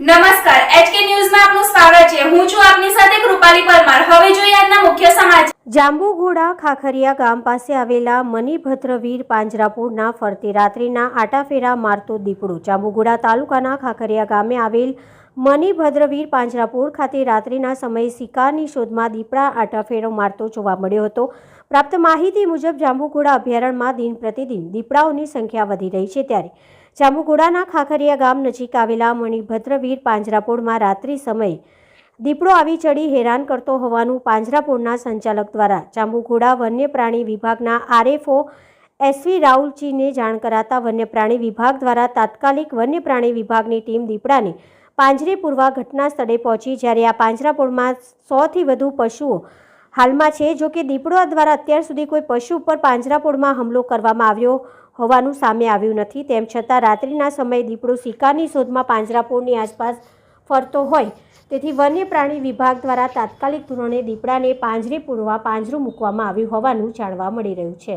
નમસ્કાર એચકે ન્યૂઝમાં આપનું સ્વાગત છે. હું છું આપની સાથે કૃપાલી પરમાર. હવે જોઈએ આજના મુખ્ય સમાચાર. જાંબુઘોડા ખાખરિયા ગામ પાસે આવેલા મણિભદ્રવીર પાંજરાપુરના ફરતી રાત્રિના આટાફેરા મારતો દીપડો જાંબુઘોડા તાલુકાના ખાખરિયા ગામે આવેલ મણિભદ્રવીર પાંજરાપુર ખાતે રાત્રિના સમયે શિકારની શોધમાં દીપડા આટાફેરો મારતો જોવા મળ્યો હતો. પ્રાપ્ત માહિતી મુજબ જાંબુઘોડા અભયારણ્યમાં દિન પ્રતિદિન દીપડાઓની સંખ્યા વધી રહી છે ત્યારે જાંબુઘોડાના ખાખરિયા ગામ નજીક આવેલા મણિભદ્રવીર પાંજરાપોળમાં રાત્રિ સમયે દીપડો આવી ચડી હેરાન કરતો હોવાનું પાંજરાપોળના સંચાલક દ્વારા જાંબુઘોડા વન્યપ્રાણી વિભાગના આરએફઓ એસવી રાઉલજીને જાણ કરાતા વન્યપ્રાણી વિભાગ દ્વારા તાત્કાલિક વન્યપ્રાણી વિભાગની ટીમ દીપડાને પાંજરે પૂરવા ઘટના સ્થળે પહોંચી જ્યારે આ પાંજરાપુરમાં સોથી વધુ પશુઓ હાલમાં છે, જો કે દીપડો દ્વારા અત્યાર સુધી કોઈ પશુ ઉપર પાંજરાપોળમાં હુમલો કરવામાં આવ્યો હોવાનું સામે આવ્યું નથી. તેમ છતાં રાત્રિના સમયે દીપડો શિકારની શોધમાં પાંજરાપોળની આસપાસ ફરતો હોય. તેથી વન્ય પ્રાણી વિભાગ દ્વારા તાત્કાલિક ધોરણે દીપડાને પાંજરે પૂરવા પાંજરું મૂકવામાં આવ્યું હોવાનું જાણવા મળી રહ્યું છે.